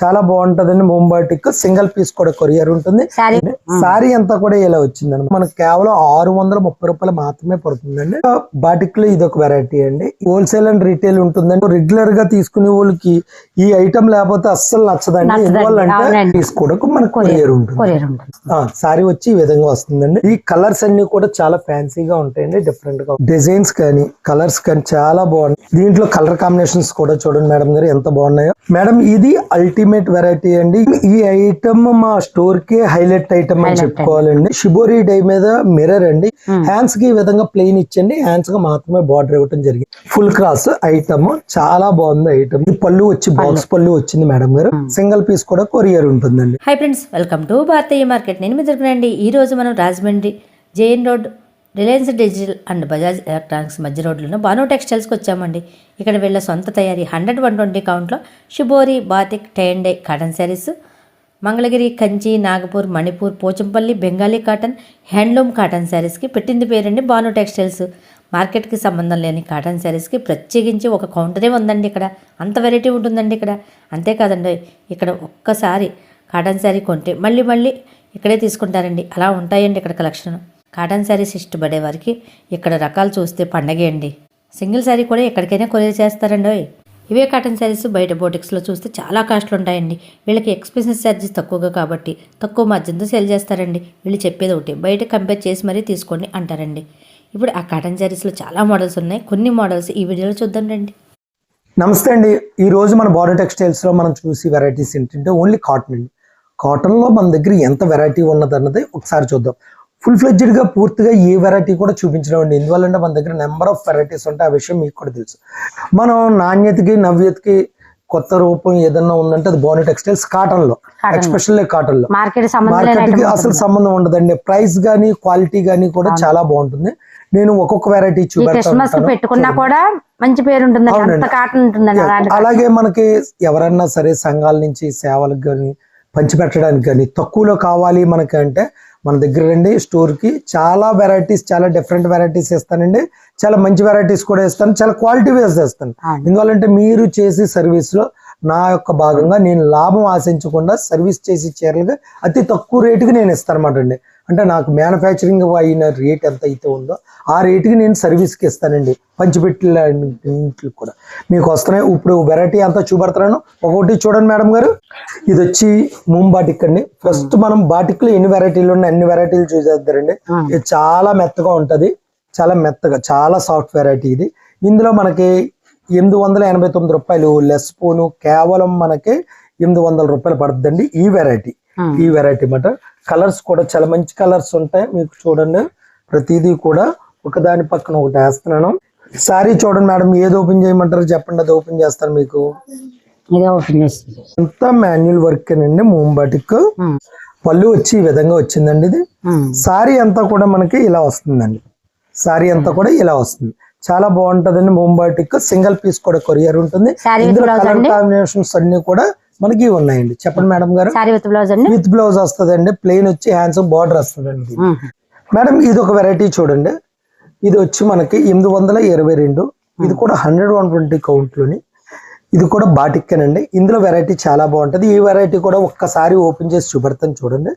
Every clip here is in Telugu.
చాలా బాగుంటదండి ముంబాటిక్ సింగిల్ పీస్ కూడా కొరియర్ ఉంటుంది. సారీ అంతా కూడా ఇలా వచ్చిందండి. మనకు కేవలం ఆరు వందల ముప్పై రూపాయలు మాత్రమే పడుతుందండి. బాటిక్లో ఇది ఒక వెరైటీ అండి. హోల్సేల్ అండ్ రీటైల్ ఉంటుందండి. రెగ్యులర్గా తీసుకునే వాళ్ళకి ఈ ఐటమ్ లేకపోతే అస్సలు నచ్చదండి. ఎందువల్లంటే. తీసుకోవడానికి మనకు కొరియర్. ఉంటుంది. సారీ వచ్చి ఈ విధంగా వస్తుందండి. ఈ కలర్స్ అన్ని కూడా చాలా ఫ్యాన్సీగా ఉంటాయండి. డిఫరెంట్గా డిజైన్స్ కానీ కలర్స్ కానీ చాలా బాగున్నాయి. దీంట్లో కలర్ కాంబినేషన్స్ కూడా చూడండి మేడం గారు ఎంత బాగున్నాయో. మేడం ఇది అల్టిమేట్ వెరైటీ అండి. ఈ ఐటమ్ మా స్టోర్కి హైలైట్ ఐటమ్ అని చెప్పుకోవాలండి. షిబోరి డై మీద మిర్రర్ అండి. Hmm. హ్యాండ్స్కి ఈ విధంగా ప్లెయిన్ ఇచ్చండి. హ్యాండ్స్గా మాత్రమే బార్డర్ ఇవ్వడం జరిగింది. ఫుల్ క్రాస్ ఐటమ్ చాలా బాగుంది ఐటమ్ పళ్ళు వచ్చి బాక్స్ పళ్ళు వచ్చింది మేడం గారు. సింగిల్ పీస్ కూడా కొరియర్ ఉంటుందండి. Hi friends welcome to Bharatiya market నేను మీ దొరికినండి ఈ రోజు మనం Rajahmundry JN road Reliance digital and Bajaj electronics మధ్య రోడ్లో బాను టెక్స్టైల్స్కి వచ్చామండి. ఇక్కడ వీళ్ళ సొంత తయారీ hundred one twenty కౌంట్లో shibori batik tie and dye cotton saris Mangalagiri Kanchi Nagpur Manipur Pochampally Bengali cotton handloom cotton శారీస్కి పెట్టింది పేరండి బాను టెక్స్టైల్స్. మార్కెట్కి సంబంధం లేని కాటన్ శారీస్కి ప్రత్యేకించి ఒక కౌంటరే ఉందండి ఇక్కడ. అంత వెరైటీ ఉంటుందండి ఇక్కడ. అంతేకాదండి ఇక్కడ ఒక్కసారి కాటన్ శారీ కొంటే మళ్ళీ మళ్ళీ ఇక్కడే తీసుకుంటారండి. అలా ఉంటాయండి ఇక్కడ కలెక్షన్. కాటన్ శారీస్ ఇష్టపడే వారికి ఇక్కడ రకాలు చూస్తే పండగే అండి. సింగిల్ శారీ కూడా ఎక్కడికైనా కొరియర్ చేస్తారండి ఇవే కాటన్ శారీస్ బయట బోటిక్స్లో చూస్తే చాలా కాస్ట్లు ఉంటాయండి. వీళ్ళకి ఎక్స్పెన్సెస్ ఛార్జెస్ తక్కువగా కాబట్టి తక్కువ మార్జిన్తో సేల్ చేస్తారండి. వీళ్ళు చెప్పేది ఒకటి బయట కంపేర్ చేసి మరీ తీసుకోండి అంటారండి. ఇప్పుడు ఆ కాటన్ శారీస్లో చాలా మోడల్స్ ఉన్నాయి. కొన్ని మోడల్స్ ఈ వీడియోలో చూద్దాం రండి. నమస్తే అండి. ఈ రోజు మన బాడీ టెక్స్టైల్స్లో మనం చూసి వెరైటీస్ ఏంటంటే ఓన్లీ కాటన్ అండి. కాటన్లో మన దగ్గర ఎంత వెరైటీ ఉన్నది అన్నది ఒకసారి చూద్దాం. ఫుల్ ఫ్లెడ్జెడ్గా పూర్తిగా ఏ వెరైటీ కూడా చూపించడం అండి. ఎందువల్లంటే మన దగ్గర నెంబర్ ఆఫ్ వెరైటీస్ ఉంటాయి ఆ విషయం మీకు కూడా తెలుసు. మనం నాణ్యతకి నవ్యతకి కొత్త రూపం ఏదన్నా ఉందంటే అది బాడీ టెక్స్టైల్స్ కాటన్లో. ఎక్స్పెషల్లీ కాటన్లో మార్కెట్కి అసలు. సంబంధం ఉండదండి. ప్రైస్ గానీ క్వాలిటీ గానీ కూడా చాలా బాగుంటుంది. నేను ఒక్కొక్క వెరైటీ పెట్టుకున్నా కూడా మంచి పేరు అలాగే మనకి ఎవరన్నా సరే సంఘాల నుంచి సేవలకు కానీ పంచిపెట్టడానికి కానీ తక్కువలో కావాలి మనకి అంటే మన దగ్గర రండి స్టోర్కి. చాలా వెరైటీస్ చాలా డిఫరెంట్ వెరైటీస్ ఇస్తానండి చాలా మంచి వెరైటీస్ కూడా ఇస్తాను చాలా క్వాలిటీ వేస్ ఇస్తాను. ఎందువల్లంటే మీరు చేసే సర్వీస్లో నా యొక్క భాగంగా నేను లాభం ఆశించకుండా సర్వీస్ చేసి చీరలుగా అతి తక్కువ రేటుకి నేను ఇస్తాను అనమాట అండి. అంటే నాకు మ్యానుఫ్యాక్చరింగ్ అయిన రేట్ ఎంత అయితే ఉందో ఆ రేటుకి నేను సర్వీస్కి ఇస్తానండి. పంచిపెట్టిన ఇంట్లో కూడా. మీకు వస్తున్నాయి. ఇప్పుడు వెరైటీ అంతా చూపెడతాను. ఒకటి చూడండి మేడం గారు. ఇది వచ్చి మూమ్ బాటిక్ అండి. ఫస్ట్ మనం బాటిక్లో ఎన్ని వెరైటీలు ఉన్నాయి అన్ని వెరైటీలు చూసేద్దారండి. Hmm. ఇది చాలా మెత్తగా ఉంటది. చాలా మెత్తగా చాలా సాఫ్ట్ వెరైటీ ఇది. ఇందులో మనకి ఎనిమిది వందల ఎనభై తొమ్మిది రూపాయలు లెస్ పూను కేవలం మనకి ఎనిమిది వందల రూపాయలు పడుతుందండి ఈ వెరైటీ Hmm. ఈ వెరైటీ మాట. కలర్స్ కూడా చాలా మంచి కలర్స్ ఉంటాయి. మీకు చూడండి. ప్రతిదీ కూడా ఒకదాని పక్కన ఒకటి వేస్తున్నాను. సారీ చూడండి మేడం ఏది ఓపెన్ చేయమంటారో చెప్పండి. అది ఓపెన్ చేస్తాను మీకు. అంతా మాన్యువల్ వర్క్ అండి మూంబాటిక్ ఉమ్, పళ్ళు వచ్చి ఈ విధంగా వచ్చిందండి ఇది. ఉమ్, సారీ అంతా కూడా మనకి ఇలా వస్తుందండి. సారీ అంతా కూడా ఇలా వస్తుంది. చాలా బాగుంటదండి ముంబాటిక్ సింగిల్ పీస్ కూడా కొరియర్ ఉంటుంది. ఇందులో కలర్? కాంబినేషన్స్ అన్ని కూడా మనకి ఉన్నాయండి. చెప్పండి మేడం గారు. విత్ బ్లౌజ్ అండి? విత్ బ్లౌజ్ వస్తుందండి. ప్లెయిన్ వచ్చి హ్యాండ్స్ బార్డర్ వస్తుందండి. మేడం ఇది ఒక వెరైటీ చూడండి. ఇది వచ్చి మనకి ఎనిమిది వందల ఇరవై రెండు. ఇది కూడా హండ్రెడ్ వన్ ట్వంటీ కౌంట్లోని. ఇది కూడా బాటిక్కేనండి. ఇందులో వెరైటీ చాలా బాగుంటుంది. ఈ వెరైటీ కూడా ఒక్కసారి ఓపెన్ చేసి చూపెడతాను చూడండి.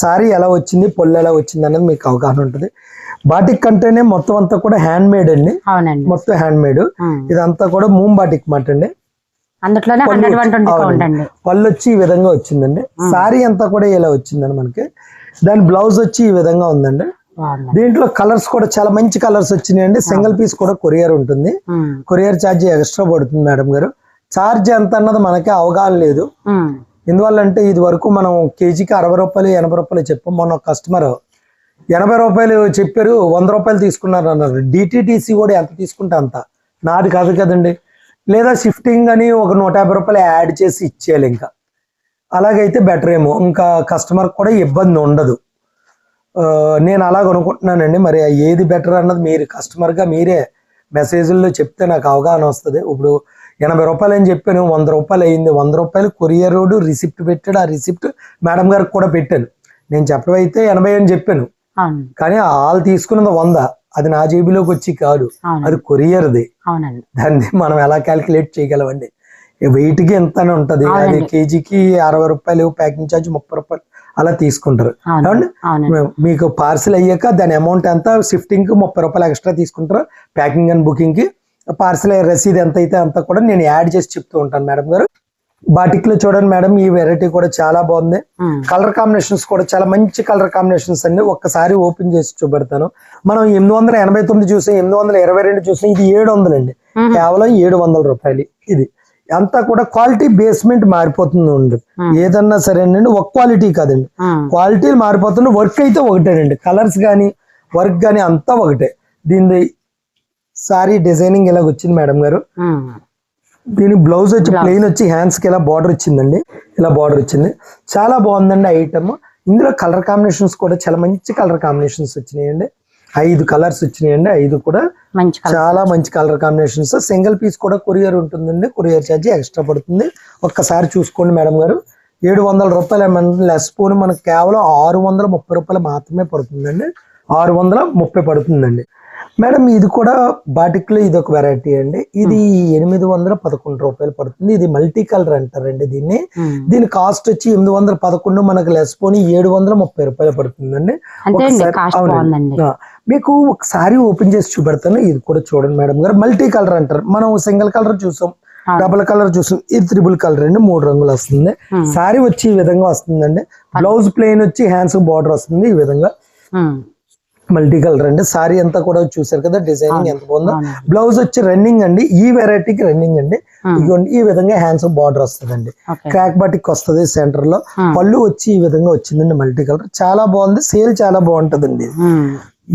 సారీ ఎలా వచ్చింది పొల్లు ఎలా వచ్చింది అనేది మీకు అవగాహన ఉంటుంది. బాటిక్ అంటేనే మొత్తం అంతా కూడా హ్యాండ్ మేడ్ అండి మొత్తం హ్యాండ్ మేడ్ ఇదంతా కూడా మూమ్ బాటిక్ మాట అండి. అందులోనే పళ్ళు హండ్రెడ్ వన్ ట్వంటీ పళ్ళు వచ్చి ఈ విధంగా వచ్చిందండి. సారీ అంతా కూడా ఇలా వచ్చిందండి మనకి. దాని బ్లౌజ్ వచ్చి ఈ విధంగా ఉందండి. దీంట్లో కలర్స్ కూడా చాలా మంచి కలర్స్ వచ్చినాయండి. సింగిల్ పీస్ కూడా కొరియర్ ఉంటుంది. కొరియర్ ఛార్జ్ ఎక్స్ట్రా పడుతుంది మేడం గారు. ఛార్జ్ ఎంత అన్నది మనకి అవగాహన లేదు. ఉమ్, ఎందువల్లంటే ఇది వరకు మనం కేజీకి అరవై రూపాయలు ఎనభై రూపాయలు చెప్పాం. మొన్న కస్టమర్ ఎనభై రూపాయలు చెప్పారు వంద రూపాయలు తీసుకున్నారు అన్నారు. డిటిటిసి కూడా ఎంత తీసుకుంటే అంత. నాది కాదు కదండి. లేదా షిఫ్టింగ్ అని ఒక నూట యాభై రూపాయలు యాడ్ చేసి ఇచ్చేయాలి ఇంకా. అలాగైతే బెటర్ ఏమో. ఇంకా కస్టమర్ కూడా ఇబ్బంది ఉండదు. నేను అలాగ అనుకుంటున్నానండి. మరి ఏది బెటర్ అన్నది మీరు కస్టమర్గా మీరే మెసేజ్ల్లో చెప్తే నాకు అవగాహన వస్తుంది. ఇప్పుడు ఎనభై రూపాయలు అని చెప్పాను వంద రూపాయలు అయింది వంద రూపాయలు కొరియర్ రోడ్ రిసిప్ట్ పెట్టాడు. ఆ రిసిప్ట్ మేడం గారికి కూడా పెట్టాను. నేను చెప్పడం అయితే ఎనభై అని చెప్పాను. కానీ వాళ్ళు తీసుకున్నది వంద. అది నా జేబులోకి వచ్చి కాదు. అది కొరియర్ది. దాన్ని మనం ఎలా క్యాలిక్యులేట్ చేయగలమండి? వెయిట్కి ఎంత ఉంటది? అది కేజీకి అరవై రూపాయలు ప్యాకింగ్ ఛార్జ్ ముప్పై రూపాయలు అలా తీసుకుంటారు. మీకు పార్సిల్ అయ్యాక దాని అమౌంట్ ఎంత? షిఫ్టింగ్కి ముప్పై రూపాయలు ఎక్స్ట్రా తీసుకుంటారు? ప్యాకింగ్ అండ్ బుకింగ్కి పార్సిల్ రసీదు ఎంత అయితే అంత కూడా నేను యాడ్ చేసి చెప్తూ ఉంటాను మేడం గారు. బాటిక్లో చూడండి మేడం ఈ వెరైటీ కూడా చాలా బాగుంది. కలర్ కాంబినేషన్స్ కూడా చాలా మంచి కలర్ కాంబినేషన్స్ అండి. ఒక్కసారి ఓపెన్ చేసి చూపెడతాను. మనం ఎనిమిది వందల ఎనభై తొమ్మిది చూసాం ఎనిమిది వందల ఇరవై రెండు చూసాం ఇది ఏడు వందలు అండి. మ్మ్. కేవలం ఏడు వందల రూపాయలు ఇది. అంతా కూడా క్వాలిటీ బేస్మెంట్ మారిపోతుంది ఉంది ఏదన్నా సరేనండి ఒక క్వాలిటీ కాదండి. ఉమ్. క్వాలిటీలు మారిపోతుంది వర్క్ అయితే ఒకటేనండి. కలర్స్ కానీ వర్క్ కానీ అంతా ఒకటే. దీని సారీ డిజైనింగ్ ఇలాగ వచ్చింది మేడం గారు. దీని బ్లౌజ్ వచ్చి ప్లెయిన్ వచ్చి హ్యాండ్స్కి ఇలా బార్డర్ వచ్చిందండి ఇలా బార్డర్ వచ్చింది చాలా బాగుందండి ఐటమ్ ఇందులో కలర్ కాంబినేషన్స్ కూడా చాలా మంచి కలర్ కాంబినేషన్స్ వచ్చినాయండి. ఐదు కలర్స్ వచ్చినాయండి. ఐదు కూడా చాలా మంచి కలర్ కాంబినేషన్స్ సింగిల్ పీస్ కూడా కొరియర్ ఉంటుందండి. కొరియర్ ఛార్జ్ ఎక్స్ట్రా పడుతుంది. ఒక్కసారి చూసుకోండి మేడం గారు. ఏడు వందల రూపాయలు లెస్ పోను. మనకు కేవలం ఆరు వందల ముప్పై రూపాయలు మాత్రమే పడుతుందండి. ఆరు వందల ముప్పై పడుతుందండి. మేడం ఇది కూడా బాటిక్లో ఇది ఒక వెరైటీ అండి. ఇది ఎనిమిది వందల పదకొండు రూపాయలు పడుతుంది. ఇది మల్టీ కలర్ అంటారండి దీన్ని. ఉమ్. దీని కాస్ట్ వచ్చి ఎనిమిది వందల పదకొండు మనకు లెస్ పోని ఏడు వందల ముప్పై రూపాయలు పడుతుందండి. మీకు ఒకసారి ఓపెన్ చేసి చూపెడతాను. ఇది కూడా చూడండి మేడం గారు. మల్టీ కలర్ అంటారు. మనం సింగిల్ కలర్ చూసాం. డబుల్ కలర్ చూసాం ఇది త్రిబుల్ కలర్ అండి. మూడు రంగులు వస్తుంది. Hmm. సారీ వచ్చి ఈ విధంగా వస్తుందండి. బ్లౌజ్ ప్లెయిన్ వచ్చి హ్యాండ్స్ బార్డర్ వస్తుంది ఈ విధంగా. మల్టీ కలర్ అండి సారీ అంతా కూడా చూసారు కదా డిజైనింగ్ ఎంత బాగుందో. బ్లౌజ్ వచ్చి రన్నింగ్ అండి ఈ వెరైటీకి రన్నింగ్ అండి. ఇదిగోండి ఈ విధంగా హ్యాండ్స్ బార్డర్ వస్తుందండి. క్రాక్ బాటిక్ వస్తుంది సెంటర్లో. పళ్ళు వచ్చి ఈ విధంగా వచ్చిందండి మల్టీ కలర్ చాలా బాగుంది సేల్ చాలా బాగుంటదండి.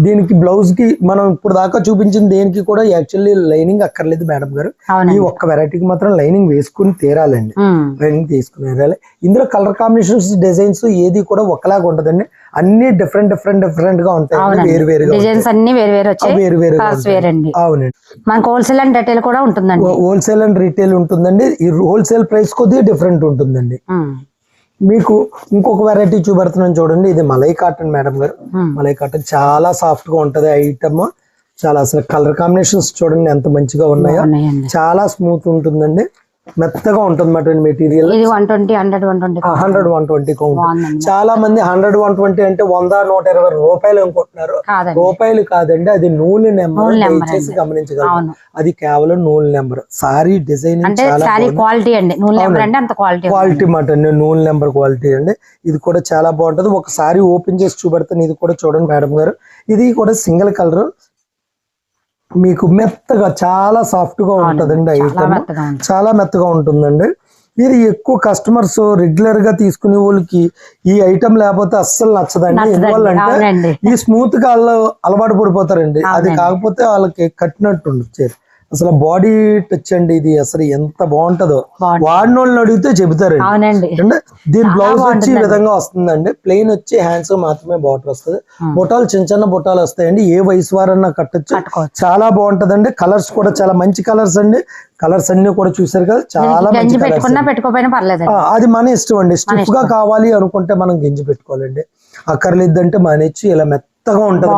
దీనికి బ్లౌజ్కి మనం ఇప్పుడు దాకా చూపించిన దేనికి కూడా యాక్చువల్లీ లైనింగ్ అక్కర్లేదు మేడం గారు. ఈ ఒక్క వెరైటీకి మాత్రం లైనింగ్ వేసుకుని తీరాలండి. లైనింగ్ తీసుకుని తీరాలి. ఇందులో కలర్ కాంబినేషన్స్ డిజైన్స్ ఏది కూడా ఒకలాగా ఉంటదండి అన్ని డిఫరెంట్ డిఫరెంట్ డిఫరెంట్గా ఉంటాయి. వేరు వేరుగా డిజైన్స్ అన్ని వేరు వేరు వచ్చాయి వేరు వేరుగా కలర్స్ వేరండి. అవునండి. మనకు హోల్సేల్ అండ్ రిటైల్ కూడా ఉంటుందండి. హోల్సేల్ అండ్ రీటైల్ ఉంటుందండి. ఈ హోల్సేల్ ప్రైస్ కొద్దిగా డిఫరెంట్ ఉంటుందండి. మీకు ఇంకొక వెరైటీ చూపెడుతున్నాను చూడండి. ఇది మలై కాటన్ మేడం గారు. మలై కాటన్ చాలా సాఫ్ట్గా ఉంటది. ఐటమ్ చాలా అసలు కలర్ కాంబినేషన్స్ చూడండి ఎంత మంచిగా ఉన్నాయో. చాలా స్మూత్ ఉంటుందండి. మెత్తగా ఉంటుంది మాట మెటీరియల్ ఇది one twenty hundred one twenty hundred one twenty count బాగుందండి. చాలా మంది హండ్రెడ్ వన్ ట్వంటీ అంటే వంద నూట ఇరవై రూపాయలు అనుకుంటున్నారు. రూపాయలు కాదండి అది నూనె నెంబర్ దయచేసి. గమనించగలరు. అది కేవలం నూనె నెంబర్. సారీ శారీ క్వాలిటీ అండి. అంత క్వాలిటీ మాట అండి. నూనె నెంబర్ క్వాలిటీ అండి. ఇది కూడా చాలా బాగుంటది. ఒకసారి ఓపెన్ చేసి చూపెడతాను. ఇది కూడా చూడండి మేడం గారు. ఇది కూడా సింగిల్ కలర్. మీకు మెత్తగా చాలా సాఫ్ట్గా ఉంటదండి ఐటమ్ చాలా మెత్తగా ఉంటుందండి ఇది ఎక్కువ కస్టమర్స్ రెగ్యులర్గా తీసుకునే వాళ్ళకి ఈ ఐటమ్ లేకపోతే అస్సలు నచ్చదండి. ఎందువల్లంటే ఈ స్మూత్గా అలవాటు పడిపోతారండి అది. కాకపోతే వాళ్ళకి కట్టినట్టు చీర. అసలు బాడీ టచ్ అండి ఇది. అసలు ఎంత బాగుంటదో. వాడిన వాళ్ళని అడిగితే చెబుతారండి. అవునండి. అంటే దీని బ్లౌజ్ వచ్చి ఈ. విధంగా వస్తుందండి. ప్లెయిన్ వచ్చి హ్యాండ్స్ మాత్రమే బార్డర్ వస్తుంది. బుటాలు చిన్న చిన్న బుటాలు వస్తాయండి. ఏ వయసు వారన్నా కట్టొచ్చు. చాలా బాగుంటదండి. కలర్స్ కూడా చాలా మంచి కలర్స్ అండి. కలర్స్ అన్ని కూడా చూసారు కదా చాలా మంచి పెట్టుకోపోయినా అది మన ఇష్టం అండి. స్టిఫ్గా కావాలి అనుకుంటే మనం గింజి పెట్టుకోవాలండి. అక్కర్లేదంటే మానేచ్చి ఇలా మెత్తగా ఉంటది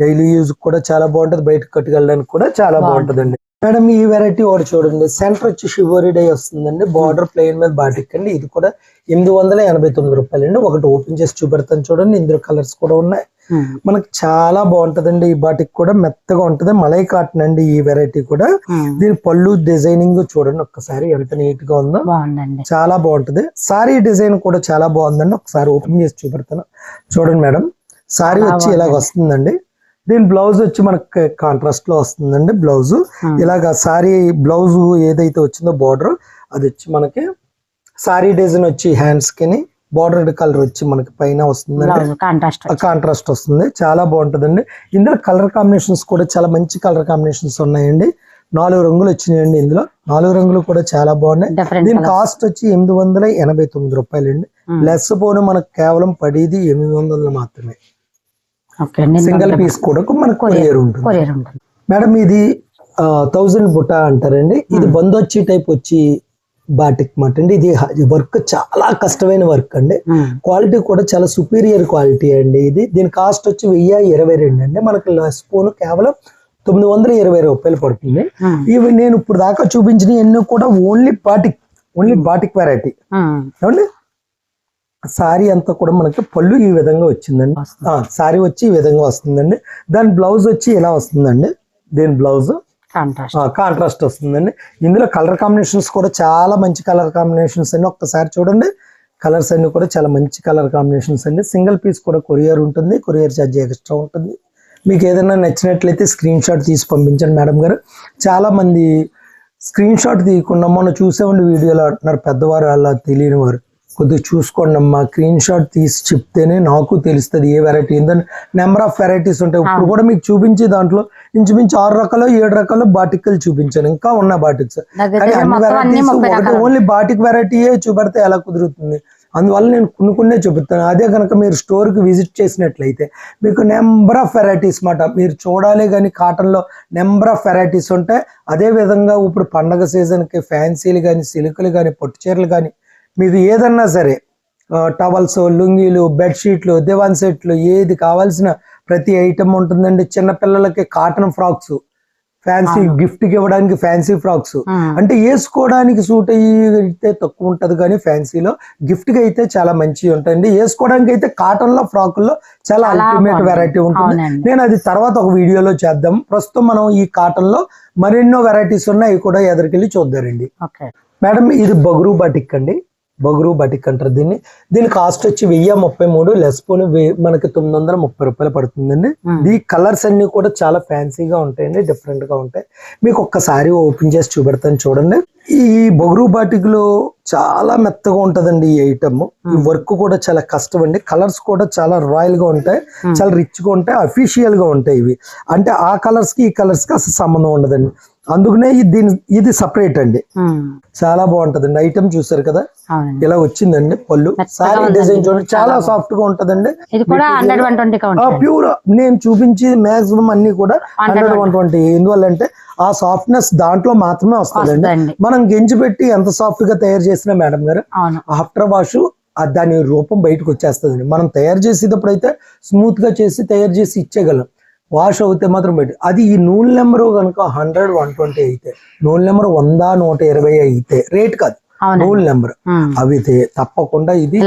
డైలీ యూజ్ కూడా చాలా బాగుంటది. బయటకు కట్టుకెళ్ళడానికి కూడా చాలా బాగుంటదండి. మేడం ఈ వెరైటీ ఒకటి చూడండి. సెంటర్ వచ్చి షివరీ డై వస్తుందండి. బార్డర్ ప్లెయిన్ మీద బాటిక్ అండి ఇది కూడా ఎనిమిది వందల ఎనభై తొమ్మిది రూపాయలు అండి ఒకటి ఓపెన్ చేసి చూపెడతాను చూడండి. ఇందులో కలర్స్ కూడా ఉన్నాయి. ఉమ్. మనకి చాలా బాగుంటదండి ఈ బాటిక్ కూడా. మెత్తగా ఉంటది. మలై కాటన్ అండి ఈ వెరైటీ కూడా. ఉమ్. దీని పళ్ళు డిజైనింగ్ చూడండి. ఒక్కసారి ఎంత నీట్గా ఉందో. బాగుందండి. చాలా బాగుంటది. సారీ డిజైన్ కూడా చాలా బాగుందండి. ఒకసారి ఓపెన్ చేసి చూపెడతాను. చూడండి మేడం. సారీ వచ్చి ఇలాగ వస్తుందండి. దీని బ్లౌజ్ వచ్చి మనకి కాంట్రాస్ట్లో వస్తుందండి బ్లౌజ్. ఇలాగ సారీ బ్లౌజ్ ఏదైతే వచ్చిందో బార్డర్ అది వచ్చి మనకి సారీ డిజైన్ వచ్చి హ్యాండ్స్కి బార్డర్ కలర్ వచ్చి మనకి పైన వస్తుందండి. బ్లౌజ్ కాంట్రాస్ట్ వస్తుంది. చాలా బాగుంటుందండి. ఇందులో కలర్ కాంబినేషన్స్ కూడా చాలా మంచి కలర్ కాంబినేషన్స్ ఉన్నాయండి. నాలుగు రంగులు వచ్చినాయండి ఇందులో. నాలుగు రంగులు కూడా చాలా బాగున్నాయి. దీని కాస్ట్ వచ్చి ఎనిమిది వందల ఎనభై తొమ్మిది రూపాయలు అండి. లెస్ పోను మనకు కేవలం పడేది ఎనిమిది వందలు మాత్రమే. సింగిల్ పీస్ కూడా మనకు కొరియర్ ఉంటుంది. మేడం ఇది థౌజండ్ బుట్ట అంటారండి. ఇది బందొచ్చి టైప్ వచ్చి బాటిక్ మాట అండి. ఇది వర్క్ చాలా కష్టమైన వర్క్ అండి. క్వాలిటీ కూడా చాలా సుపీరియర్ క్వాలిటీ అండి ఇది. దీని కాస్ట్ వచ్చి వెయ్యి ఇరవై రెండు అండి. మనకి స్పూన్ కేవలం తొమ్మిది వందల ఇరవై రూపాయలు పడుతుంది. ఉమ్, ఇవి నేను ఇప్పుడు దాకా చూపించిన ఎన్ని కూడా only batik only batik variety. ఏమండి? సారీ అంతా కూడా మనకి పళ్ళు ఈ విధంగా వచ్చిందండి. సారీ వచ్చి ఈ విధంగా వస్తుందండి. దాని బ్లౌజ్ వచ్చి ఇలా వస్తుందండి. దీని బ్లౌజ్. కాంట్రాస్ట్. వస్తుందండి. ఇందులో కలర్ కాంబినేషన్స్ కూడా చాలా మంచి కలర్ కాంబినేషన్స్ అండి. ఒక్కసారి చూడండి. కలర్స్ అన్ని కూడా చాలా మంచి కలర్ కాంబినేషన్స్ అండి. సింగిల్ పీస్ కూడా కొరియర్ ఉంటుంది. కొరియర్ ఛార్జ్ ఎక్స్ట్రా ఉంటుంది. మీకు ఏదైనా నచ్చినట్లయితే స్క్రీన్ షాట్ తీసి పంపించండి మేడం గారు. చాలా మంది స్క్రీన్ షాట్ తీయకుండా మొన్న చూసామండి వీడియోలో అంటున్నారు పెద్దవారు అలా తెలియని వారు. కొద్దిగా చూసుకోండి అమ్మా స్క్రీన్ షాట్ తీసి చెప్తేనే నాకు తెలుస్తుంది ఏ వెరైటీ ఏందని నెంబర్ ఆఫ్ వెరైటీస్ ఉంటాయి ఇప్పుడు కూడా మీకు చూపించే దాంట్లో ఇంచుమించు ఆరు రకాలు ఏడు రకాలు బాటికల్ చూపించాను. ఇంకా ఉన్న బాటిక్స్. కానీ అన్ని వెరైటీస్ ఒకటి ఓన్లీ బాటిక్ వెరైటీయే చూపెడితే ఎలా కుదురుతుంది? అందువల్ల నేను కొన్ని కొన్నే చూపిస్తాను. అదే కనుక మీరు స్టోర్కి విజిట్ చేసినట్లయితే మీకు నెంబర్ ఆఫ్ వెరైటీస్ మాట. మీరు చూడాలి కానీ కాటన్లో నెంబర్ ఆఫ్ వెరైటీస్ ఉంటాయి అదే విధంగా ఇప్పుడు పండగ సీజన్కి ఫ్యాన్సీలు కానీ సిల్కులు కానీ పొట్టు చీరలు కానీ మీకు ఏదన్నా సరే టవల్స్ లుంగీలు బెడ్షీట్లు దివాన్ సెట్లు ఏది కావాల్సిన ప్రతి ఐటమ్ ఉంటుందండి. చిన్నపిల్లలకి కాటన్ ఫ్రాక్స్ ఫ్యాన్సీ గిఫ్ట్కి ఇవ్వడానికి ఫ్యాన్సీ ఫ్రాక్స్ అంటే వేసుకోవడానికి సూట్ అయ్యి అయితే తక్కువ ఉంటది కానీ ఫ్యాన్సీలో గిఫ్ట్కి అయితే చాలా మంచిగా ఉంటాయండి. వేసుకోవడానికి అయితే కాటన్లో ఫ్రాకుల్లో చాలా చాలా అల్టిమేట్. వెరైటీ ఉంటుంది. నేను అది తర్వాత ఒక వీడియోలో చేద్దాం. ప్రస్తుతం మనం ఈ కాటన్లో మరెన్నో వెరైటీస్ ఉన్నాయి కూడా ఎదురుకెళ్ళి చూద్దారండి మేడం ఇది బగురు బటిక్ అండి. బగురు బటిక్ అంటారు దీన్ని. దీని కాస్ట్ వచ్చి వెయ్యి ముప్పై మూడు లెస్ పోను వెయ్యి- మనకి తొమ్మిది వందల ముప్పై రూపాయలు పడుతుందండి. ఈ కలర్స్ అన్ని కూడా చాలా ఫ్యాన్సీగా ఉంటాయండి డిఫరెంట్గా ఉంటాయి. మీకు ఒక్కసారి ఓపెన్ చేసి చూపెడతాను చూడండి. ఈ బొగురు బాటిక్లో చాలా మెత్తగా ఉంటదండి ఈ ఐటమ్ ఈ వర్క్ కూడా చాలా కష్టం అండి. కలర్స్ కూడా చాలా రాయల్గా ఉంటాయి. చాలా రిచ్గా ఉంటాయి అఫీషియల్గా ఉంటాయి ఇవి. అంటే ఆ కలర్స్కి ఈ కలర్స్కి అసలు సంబంధం ఉండదండి. అందుకనే ఇది దీని ఇది సపరేట్ అండి. చాలా బాగుంటదండి ఐటమ్ చూసారు కదా? ఇలా వచ్చిందండి పళ్ళు. సారీ. డిజైన్ చూడండి చాలా సాఫ్ట్గా ఉంటదండి. ప్యూర్ నేను చూపించి మాక్సిమం అన్ని కూడా హండ్రెడ్ వన్ ట్వంటీ ఎందువల్లంటే ఆ సాఫ్ట్నెస్ దాంట్లో మాత్రమే వస్తుందండి. మనం గెంజి పెట్టి ఎంత సాఫ్ట్గా తయారు చేసినా మేడం గారు ఆఫ్టర్ వాష్ దాని రూపం బయటకు వచ్చేస్తుంది మనం తయారు చేసేటప్పుడు అయితే స్మూత్గా చేసి తయారు చేసి ఇచ్చేయగలం. వాష్ అవుతే మాత్రం బయట అది ఈ నూనె నెంబర్ కనుక హండ్రెడ్ వన్ ట్వంటీ అయితే నూనె నెంబర్ వంద నూట ఇరవై అయితే రేట్ కాదు. నూనె నెంబర్. ఉమ్, అవి తే- తప్పకుండా ఇది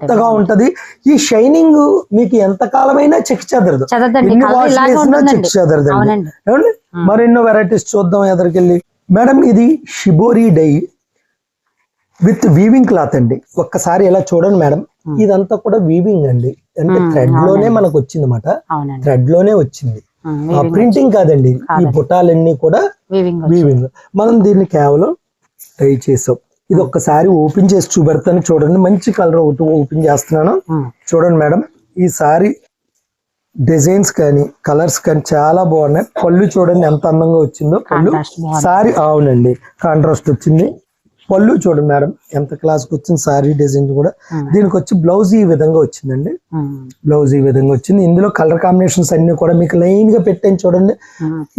చాలా ఉంటది. ఈ షైనింగ్ మీకు ఎంత కాలమైనా చెక్ చెదరదు. ఎన్ని వాష్ చేసినా చెక్ ఏమండి? మరెన్నో వెరైటీస్ చూద్దాం ఎదరికెళ్ళి. మేడం ఇది shibori dye with weaving cloth అండి. ఒక్కసారి ఇలా చూడండి మేడం. ఇదంతా కూడా వీవింగ్ అండి. అంటే థ్రెడ్లోనే. మనకు వచ్చింది. అనమాట థ్రెడ్లోనే వచ్చింది ప్రింటింగ్ కాదండి. ఈ కాదండి. బుటాలన్నీ కూడా వీవింగ్ మనం దీన్ని కేవలం ట్రై చేసాం. ఇది ఒక్కసారి ఓపెన్ చేసి చూపెడతాను. చూడండి మంచి కలర్ ఒకటి ఓపెన్ చేస్తున్నాను. చూడండి మేడం ఈ సారీ డిజైన్స్ కానీ కలర్స్ కానీ చాలా బాగున్నాయి. పళ్ళు చూడండి ఎంత అందంగా వచ్చిందో. పళ్ళు సారీ అవునండి. కాంట్రాస్ట్ వచ్చింది. పళ్ళు చూడండి మేడం ఎంత క్లాస్కి వచ్చింది సారీ డిజైన్ కూడా. దీనికి వచ్చి బ్లౌజ్ ఈ విధంగా వచ్చిందండి. బ్లౌజ్ ఈ విధంగా వచ్చింది. ఇందులో కలర్ కాంబినేషన్స్ అన్ని కూడా మీకు లైన్గా పెట్టాను చూడండి.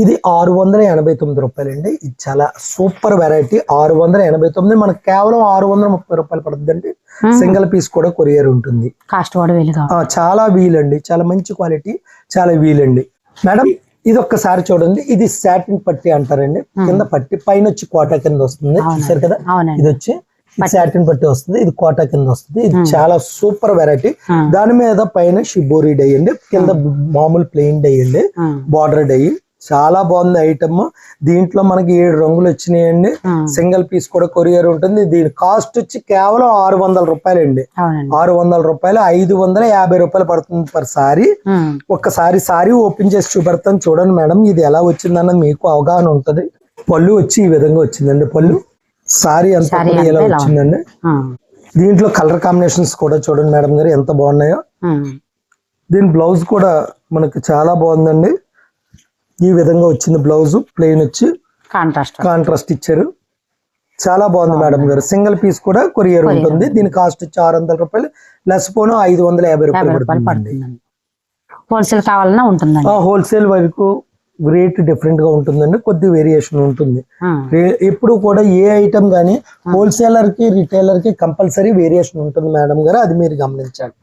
ఇది ఆరు వందల ఎనభై తొమ్మిది రూపాయలు అండి ఇది చాలా సూపర్ వెరైటీ ఆరు వందల ఎనభై తొమ్మిది మనకు కేవలం ఆరు వందల ముప్పై రూపాయలు పడుతుందండి. సింగిల్ పీస్ కూడా కొరియర్ ఉంటుంది. చాలా వీల్ అండి చాలా మంచి క్వాలిటీ చాలా వీల్ అండి మేడం ఇది ఒక్కసారి చూడండి. ఇది సాటిన్ పట్టి అంటారండి. కింద పట్టి పైన వచ్చి కోటా కింద వస్తుంది. చూసారు కదా? ఇది వచ్చి సాటిన్ పట్టి. వస్తుంది. ఇది కోటా కింద వస్తుంది. ఇది. చాలా సూపర్ వెరైటీ దాని మీద పైన షిబోరి డై అండి. కింద మామూలు ప్లెయిన్ డై అండి. బార్డర్ డై చాలా బాగుంది ఐటమ్ దీంట్లో మనకి ఏడు రంగులు వచ్చినాయండి. సింగిల్ పీస్ కూడా కొరియర్ ఉంటుంది. దీని కాస్ట్ వచ్చి కేవలం ఆరు వందల రూపాయలండి. ఆరు వందల రూపాయలు ఐదు వందల యాభై రూపాయలు పడుతుంది పర్ సారీ ఒక్కసారి సారీ ఓపెన్ చేసి చూపెడతాను. చూడండి మేడం ఇది ఎలా వచ్చిందన్నది మీకు అవగాహన ఉంటది. పళ్ళు వచ్చి ఈ విధంగా వచ్చిందండి. పళ్ళు సారీ అంతా ఇలా వచ్చిందండి. దీంట్లో కలర్ కాంబినేషన్స్ కూడా చూడండి మేడం గారు ఎంత బాగున్నాయో. దీని బ్లౌజ్ కూడా మనకి చాలా బాగుందండి. ఈ విధంగా వచ్చింది బ్లౌజ్ ప్లెయిన్ వచ్చి కాంట్రాస్ట్ కాంట్రాస్ట్ ఇచ్చారు. చాలా బాగుంది మేడం గారు. సింగిల్ పీస్ కూడా కొరియర్ ఉంటుంది. దీని కాస్ట్ వచ్చి ఆరు వందల రూపాయలు. లెస్ పోను ఐదు వందల యాభై రూపాయలు పడుతుందండి. హోల్సేల్ కావాలన్నా ఉంటుందండి. ఆ హోల్సేల్ వరకు రేట్ డిఫరెంట్గా ఉంటుందండి. కొద్ది వేరియేషన్ ఉంటుంది. ఎప్పుడు కూడా ఏ ఐటమ్ కానీ హోల్సేలర్కి రిటైలర్కి కంపల్సరీ వేరియేషన్ ఉంటుంది మేడం గారు. అది మీరు గమనించాలి.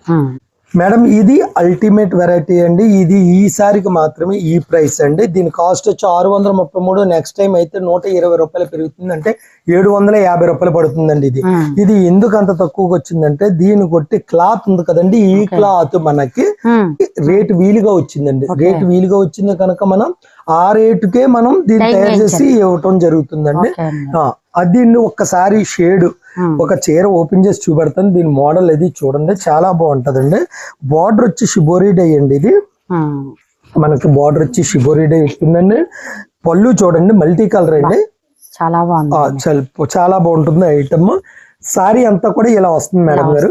మేడం ఇది అల్టిమేట్ వెరైటీ అండి. ఇది ఈసారికి మాత్రమే ఈ ప్రైస్ అండి. దీని కాస్ట్ వచ్చి ఆరు వందల ముప్పై మూడు. నెక్స్ట్ టైం అయితే నూట ఇరవై రూపాయలు పెరుగుతుంది అంటే ఏడు వందల యాభై రూపాయలు పడుతుందండి ఇది. ఇది ఎందుకు అంత తక్కువగా వచ్చిందంటే దీని కొట్టి క్లాత్ ఉంది కదండి ఈ క్లాత్ మనకి. రేట్ వీలుగా వచ్చిందండి. రేట్ వీలుగా వచ్చింది కనుక మనం ఆ రేటుకే మనం దీన్ని తయారు చేసి. ఇవ్వటం జరుగుతుందండి. అది ఒక్కసారి షేడ్. ఒక చీర ఓపెన్ చేసి చూపెడతాను. దీని మోడల్ అది చూడండి. చాలా బాగుంటదండి. బార్డర్ వచ్చి షిబోరీ డై అండి ఇది. మనకి బార్డర్ వచ్చి షిబోరీ డై ఇస్తుందండి. పళ్ళు చూడండి మల్టీ కలర్ అండి. చాలా బాగుంది. చాలా బాగుంటుంది ఐటమ్. సారీ అంతా కూడా ఇలా వస్తుంది మేడం గారు.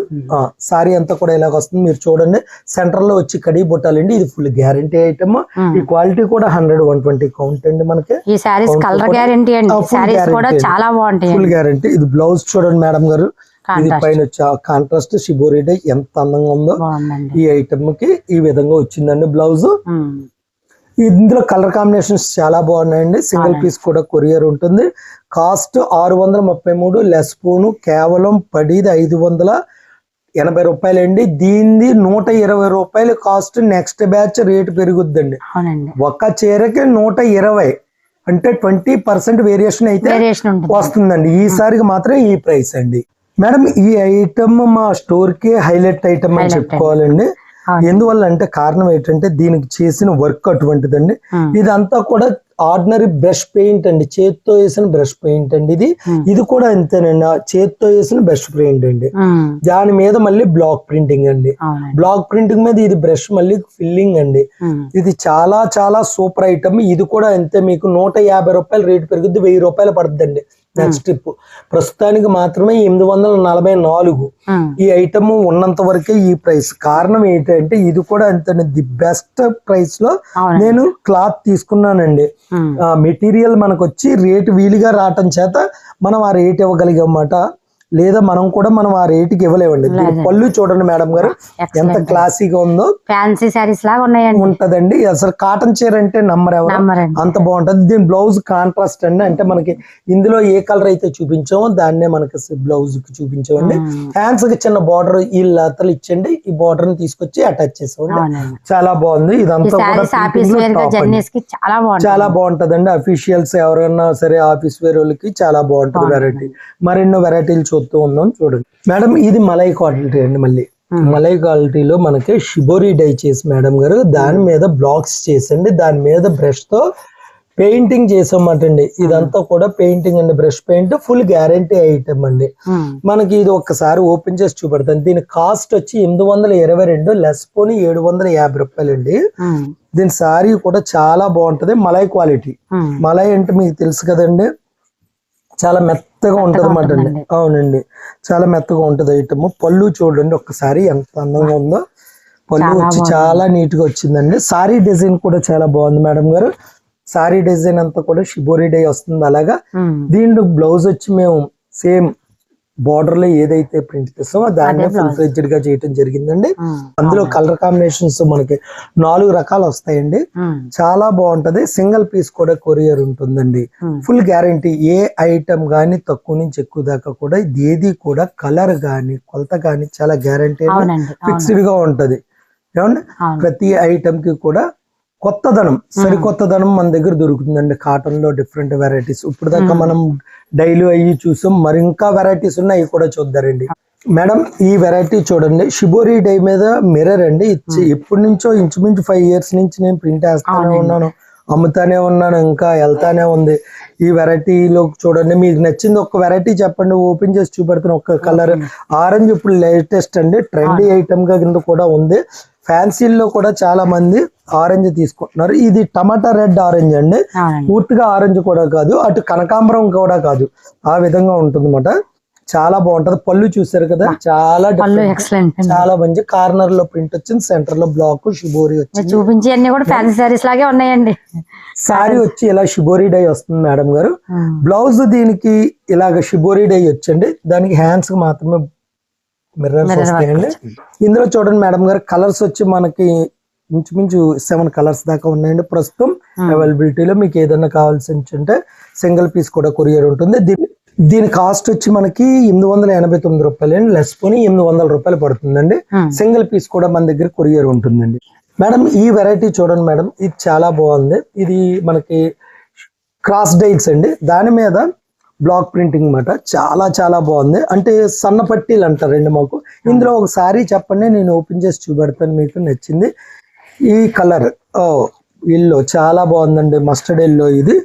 సారీ అంతా కూడా ఇలా వస్తుంది. మీరు చూడండి సెంటర్లో వచ్చి కడి బుట్టాలండి. ఇది ఫుల్ గ్యారంటీ ఐటమ్. ఈ క్వాలిటీ కూడా హండ్రెడ్ వన్ ట్వంటీ కౌంట్ అండి మనకి. ఈ కలర్ గ్యారంటీ అండి. కూడా. చాలా బాగుంటాయి ఫుల్ గ్యారంటీ ఇది బ్లౌజ్ చూడండి మేడం గారు. ఇది. పైన వచ్చి కాంట్రాస్ట్ షిబోరీ డై ఎంత అందంగా ఉందో. ఈ ఐటమ్కి ఈ విధంగా వచ్చిందండి బ్లౌజ్. ఇందులో కలర్ కాంబినేషన్స్ చాలా బాగున్నాయండి. సింగిల్ పీస్ కూడా కొరియర్ ఉంటుంది. కాస్ట్ ఆరు వందల ముప్పై మూడు లెస్ పూను కేవలం పడిది ఐదు వందల ఎనభై రూపాయలండి. దీనిది నూట ఇరవై రూపాయలు కాస్ట్ నెక్స్ట్ బ్యాచ్ రేటు పెరుగుద్దండి. ఒక్క చీరకి నూట ఇరవై అంటే ట్వంటీ పర్సెంట్ వేరియేషన్ అయితే వస్తుందండి. ఈసారికి మాత్రం ఈ ప్రైస్ అండి. మేడం ఈ ఐటమ్ మా స్టోర్కి హైలైట్ ఐటమ్ అని చెప్పుకోవాలండి. ఎందువల్ల అంటే కారణం ఏంటంటే దీనికి చేసిన వర్క్ అటువంటిదండి. ఇదంతా కూడా ఆర్డినరీ బ్రష్ పెయింట్ అండి. చేత్తో వేసిన బ్రష్ పెయింట్ అండి ఇది. ఇది కూడా అంతేనండి. చేత్తో వేసిన బ్రష్ పెయింట్ అండి. దాని మీద మళ్ళీ బ్లాక్ ప్రింటింగ్ అండి. బ్లాక్ ప్రింటింగ్ మీద ఇది బ్రష్ మళ్ళీ ఫిల్లింగ్ అండి. ఇది చాలా చాలా సూపర్ ఐటమ్. ఇది కూడా అంతే మీకు నూట యాభై రూపాయలు రేటు పెరుగుద్ది వెయ్యి రూపాయలు పడుతుందండి నెక్స్ట్ ట్రిప్ ప్రస్తుతానికి మాత్రమే ఎనిమిది వందల నలభై నాలుగు ఉమ్. ఈ ఐటమ్ ఉన్నంత వరకే ఈ ప్రైస్ కారణం ఏంటంటే ఇది కూడా అంతే ది బెస్ట్ ప్రైస్లో నేను క్లాత్ తీసుకున్నానండి. మెటీరియల్ మనకు వచ్చి రేటు వీలుగా రావటం చేత మనం ఆ రేట్ ఇవ్వగలిగాం అన్నమాట లేదా మనం కూడా మనం ఆ రేటుకి ఇవ్వలేమండి దీని పళ్ళు చూడండి మేడం గారు ఎంత క్లాసీగా ఉందో ఫ్యాన్సీ శారీస్ లాగా ఉన్నాయండి. ఉంటదండి. అసలు కాటన్ చీర అంటే నమ్మరు ఎవరు? అంత బాగుంటది. దీని బ్లౌజ్ కాంట్రాస్ట్ అండి. అంటే మనకి ఇందులో ఏ కలర్ అయితే చూపించామో దాన్నే మనకి బ్లౌజ్కి చూపించామండి. హ్యాండ్స్కి చిన్న బార్డర్ ఈ లతలు ఇచ్చండి. ఈ బార్డర్ని తీసుకొచ్చి అటాచ్ చేసామండి. చాలా బాగుంది. ఇదంతా చాలా బాగుంటదండి. అఫీషియల్స్ ఎవరైనా సరే ఆఫీస్ వేర్ వాళ్ళకి చాలా బాగుంటది వెరైటీ మరెన్నో వెరైటీలు చూస్తూ ఉందాం చూడండి. మేడం ఇది మలై క్వాలిటీ అండి మళ్ళీ. మలై క్వాలిటీలో మనకి షిబోరి డై చేసి మేడం గారు దాని మీద బ్లాక్స్ చేసండి. దాని మీద బ్రష్తో పెయింటింగ్ చేసామటండి. ఇదంతా కూడా పెయింటింగ్ అండి. Brush paint full guarantee item అండి. మనకి ఇది ఒక్కసారి ఓపెన్ చేసి చూపెడతాను. దీని కాస్ట్ వచ్చి ఎనిమిది వందల ఇరవై రెండు లెస్ పోని ఏడు వందల యాభై రూపాయలు అండి. దీని సారీ కూడా చాలా బాగుంటది. మలై క్వాలిటీ. మలై అంటే మీకు తెలుసు కదండి. చాలా మెత్తగా ఉంటది అన్నమాట అండి. అవునండి. చాలా మెత్తగా ఉంటది ఐటమ్. పళ్ళు చూడండి ఒక్కసారి ఎంత అందంగా ఉందో. పళ్ళు వచ్చి చాలా నీట్గా వచ్చిందండి. సారీ డిజైన్ కూడా చాలా బాగుంది మేడం గారు. సారీ డిజైన్ అంతా కూడా షిబోరి డై వస్తుంది అలాగా. దీంట్లో బ్లౌజ్ వచ్చి మేము సేమ్ బార్డర్లో ఏదైతే ప్రింట్ చేస్తామో దాన్ని ఫుల్ ఫ్లెడ్జెడ్గా చేయటం జరిగిందండి. అందులో కలర్ కాంబినేషన్స్ మనకి నాలుగు రకాలు వస్తాయండి. చాలా బాగుంటది. సింగిల్ పీస్ కూడా కొరియర్ ఉంటుందండి. ఫుల్ గ్యారంటీ ఏ ఐటమ్ గానీ తక్కువ నుంచి ఎక్కువ దాకా కూడా ఇది ఏది కూడా కలర్ గాని కొలత గాని చాలా గ్యారంటీ ఫిక్స్డ్గా ఉంటది. ఏమండి? ప్రతి ఐటమ్కి కూడా కొత్తదనం సరికొత్తదనం మన దగ్గర దొరుకుతుందండి. కాటన్లో డిఫరెంట్ వెరైటీస్ ఇప్పుడు దాకా మనం డైలీ అయ్యి చూసాం మరి ఇంకా వెరైటీస్ ఉన్నాయి కూడా చూద్దారండి. మేడం ఈ వెరైటీ చూడండి. షిబోరి డై మీద మిర్రర్ అండి. ఇచ్చి ఎప్పటి నుంచో ఇంచుమించు ఫైవ్ ఇయర్స్ నుంచి నేను ప్రింట్ వేస్తానే ఉన్నాను. అమ్ముతానే ఉన్నాను ఇంకా వెళ్తానే ఉంది. ఈ వెరైటీలో చూడండి. మీకు నచ్చింది ఒక వెరైటీ చెప్పండి. ఓపెన్ చేసి చూపెడుతున్న ఒక కలర్. ఆరెంజ్ ఇప్పుడు లేటెస్ట్ అండి. ట్రెండీ ఐటమ్గా కింద కూడా ఉంది. ఫ్యాన్సీల్లో కూడా చాలా మంది ఆరెంజ్ తీసుకుంటున్నారు. ఇది టమాటా రెడ్ ఆరెంజ్ అండి. పూర్తిగా ఆరెంజ్ కూడా కాదు అటు కనకాంబరం కూడా కాదు. ఆ విధంగా ఉంటుంది చాలా బాగుంటది. పళ్ళు చూసారు కదా చాలా చాలా మంచి కార్నర్లో ప్రింట్ వచ్చింది సెంటర్లో బ్లాక్ షిబోరి వచ్చింది. చూపించి అన్ని కూడా ఫ్యాన్సీ శారీస్ లాగే ఉన్నాయండి. సారీ వచ్చి ఇలా షిబోరి డై వస్తుంది మేడం గారు. బ్లౌజ్ దీనికి ఇలాగ షిబోరి డై వచ్చండి. దానికి హ్యాండ్స్కి మాత్రమే మిర్రర్స్ వస్తాయండి ఇందులో చూడండి మేడం గారు కలర్స్ వచ్చి మనకి ఇంచుమించు సెవెన్ కలర్స్ దాకా ఉన్నాయండి. ప్రస్తుతం అవైలబిలిటీలో మీకు ఏదైనా కావాల్సి ఉంటే సింగిల్ పీస్ కూడా కొరియర్ ఉంటుంది. దీని దీని కాస్ట్ వచ్చి మనకి ఎనిమిది వందల ఎనభై తొమ్మిది రూపాయలు అండి. లెస్ పోని ఎనిమిది వందల రూపాయలు పడుతుందండి. సింగిల్ పీస్ కూడా మన దగ్గర కొరియర్ ఉంటుందండి. మేడం ఈ వెరైటీ చూడండి మేడం ఇది చాలా బాగుంది. ఇది మనకి క్రాస్ డైల్స్ అండి. దాని మీద బ్లాక్ ప్రింటింగ్ అన్నమాట చాలా చాలా బాగుంది. అంటే సన్న పట్టీలు అంటారండి మాకు. ఇందులో ఒక సారీ చెప్పండి నేను ఓపెన్ చేసి చూపెడతాను మీకు నచ్చింది. ఈ కలర్ ఓ ఎల్లో చాలా బాగుందండి మస్టర్డ్ ఎల్లో ఇది.